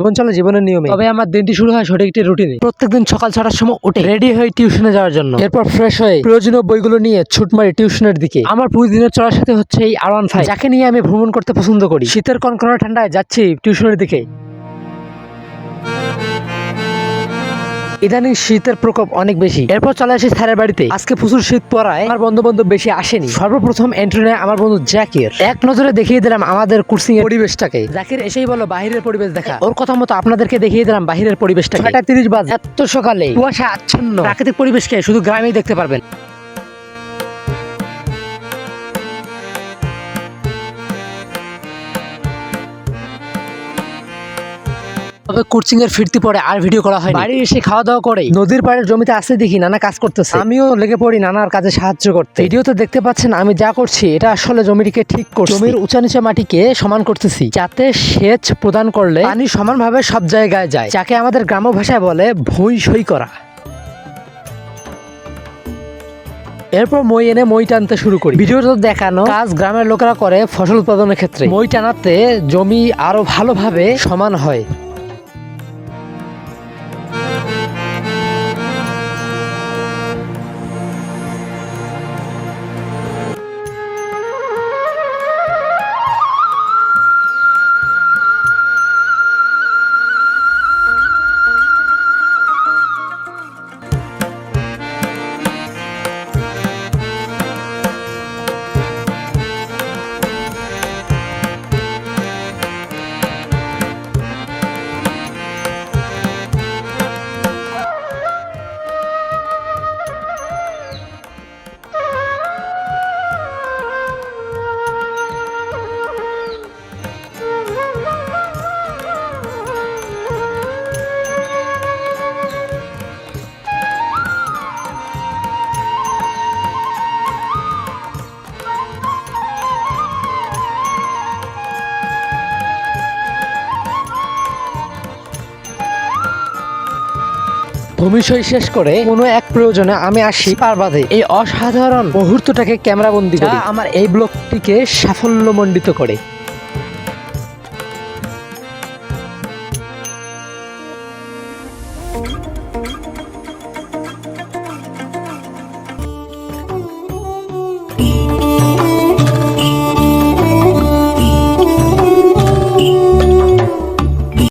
জীবন চলে জীবনের নিয়মে। তবে আমার দিনটি শুরু হয় সঠিক একটি রুটিনে প্রত্যেকদিন সকাল ছটার সময় উঠে রেডি হয়ে টিউশনে যাওয়ার জন্য। এরপর ফ্রেশ হয়ে প্রয়োজনীয় বইগুলো নিয়ে ছুট মারি টিউশনের দিকে। আমার প্রতিদিনের চলার সাথে হচ্ছে এই আর ওয়ান ফাইভ যাকে নিয়ে আমি ভ্রমণ করতে পছন্দ করি। শীতের কনকনা ঠান্ডায় যাচ্ছি টিউশনের দিকে। ইদানিং শীতের প্রকোপ অনেক বেশি। এরপর চলে আসি স্যারের বাড়িতে। আজকে প্রচুর শীত পড়ায় আমার বন্ধু বান্ধব বেশি আসেনি। সর্বপ্রথম এন্ট্রি নেয় আমার বন্ধু জাকির। এক নজরে দেখিয়ে দিলাম আমাদের কোর্সিং এর পরিবেশটাকে। জাকির এসেই বলো বাহিরের পরিবেশ দেখা। ওর কথা মতো আপনাদেরকে দেখিয়ে দিলাম বাহিরের পরিবেশটা ছয়টা তিরিশ বাজে। এত সকালে কুয়াশা আচ্ছন্ন। প্রাকৃতিক পরিবেশকে শুধু গ্রামেই দেখতে পারবেন। তবে কোচিং এর ফিরতি পরে আর ভিডিও করা হয় বাড়ি এসে খাওয়া দাওয়া করে নদীর পাড়ের জমিতে আসতে দেখি নানা কাজ করতেছে। আমিও লেগে পড়ি নানার কাজে সাহায্য করতে। ভিডিওতে দেখতে পাচ্ছেন আমি যা করছি এটা আসলে জমিটিকে ঠিক করছি। জমির উঁচা নিচা মাটিকে সমান করতেছি যাতে সেচ প্রদান করলে পানি সমানভাবে সব জায়গায় যায় যাকে আমাদের গ্রাম্য ভাষায় বলে ভুঁই সই করা। এরপর মই এনে মই টানতে শুরু করি। ভিডিওতে দেখানো কাজ গ্রামের লোকেরা করে ফসল উৎপাদনের ক্ষেত্রে। মই টানাতে জমি আরও ভালোভাবে সমান হয়। ভূমিষয় শেষ করে কোনো এক প্রয়োজনে আমি আসি পারবাদে এই অসাধারণ মুহূর্তটাকে ক্যামেরা বন্দি করি আমার এই ব্লগটিকে সাফল্যমণ্ডিত করে।